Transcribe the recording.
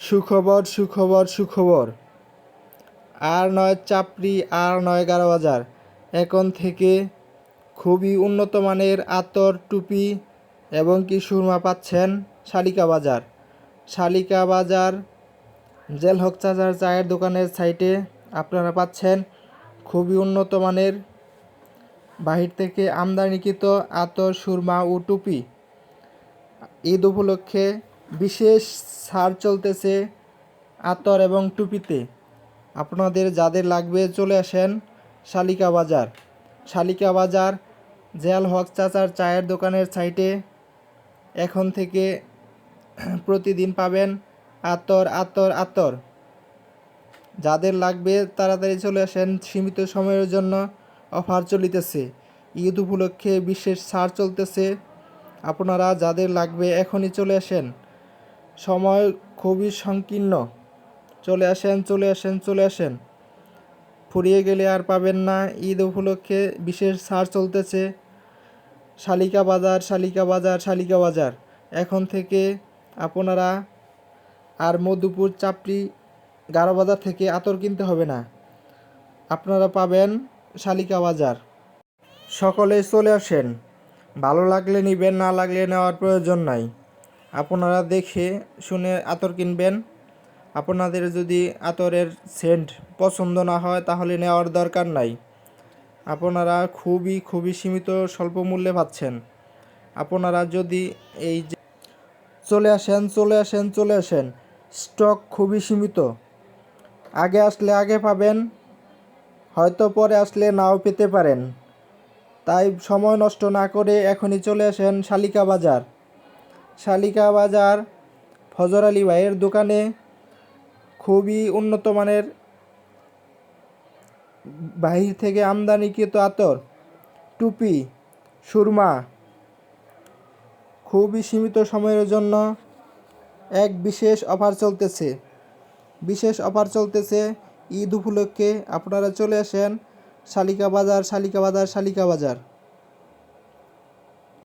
সুখবর সুখবর সুখবর। আর নয় চাপড়ি, আর নয় গারো বাজার এখন থেকে খুবই উন্নত মানের আতর, টুপি এবং কি সুরমা পাচ্ছেন শালিকা বাজার। শালিকা বাজার জেল হক চাচার চায়ের দোকানের সাইটে আপনারা পাচ্ছেন খুবই উন্নত মানের বাহির থেকে আমদানিকৃত আতর, সুরমা ও টুপি। ঈদ উপলক্ষে বিশেষ ছাড় চলতেছে আতর এবং টুপিতে। আপনাদের যাদের লাগবে চলে আসেন শালিকা বাজার। শালিকা বাজার জেল হক চাচার চায়ের দোকানের সাইটে। এখন থেকে প্রতিদিন পাবেন আতর আতর আতর। যাদের লাগবে তাড়াতাড়ি চলে আসেন, সীমিত সময়ের জন্য অফার চলিতেছে। ঈদ উপলক্ষে বিশেষ ছাড় চলতেছে। আপনারা যাদের লাগবে এখনই চলে আসেন সময় খুবই সংকীর্ণ। চলে আসেন চলে আসেন চলে আসেন। ফুরিয়ে গেলে আর পাবেন না। ঈদ উপলক্ষে বিশেষ ছাড় চলতেছে। শালিকা বাজার শালিকা বাজার শালিকা বাজার। এখন থেকে আপনারা আর মধুপুর চাপড়ি গারো বাজার থেকে আতর কিনতে হবে না। আপনারা পাবেন শালিকা বাজার। সকলে চলে আসেন। ভালো লাগলে নেবেন, না লাগলে নেওয়ার প্রয়োজন নাই। আপনারা দেখে শুনে আতর কিনবেন। আপনাদের যদি আতরের সেন্ট পছন্দ না হয়, তাহলে নেওয়ার দরকার নাই। আপনারা খুবই খুবই সীমিত স্বল্প মূল্যে পাচ্ছেন। আপনারা যদি এই যে চলে আসেন চলে আসেন চলে আসেন, স্টক খুবই সীমিত। আগে আসলে আগে পাবেন, হয়তো পরে আসলে নাও পেতে পারেন। তাই সময় নষ্ট না করে এখনই চলে আসেন শালিকা বাজার। শালিকা বাজার ফজর আলী ভাইয়ের দোকানে খুবই উন্নত মানের বাহির থেকে আমদানিকৃত আতর, টুপি, সুরমা খুবই সীমিত সময়ের জন্য এক বিশেষ অফার চলতেছে। বিশেষ অফার চলতেছে ঈদ উপলক্ষে। আপনারা চলে আসেন শালিকা বাজার শালিকা বাজার শালিকা বাজার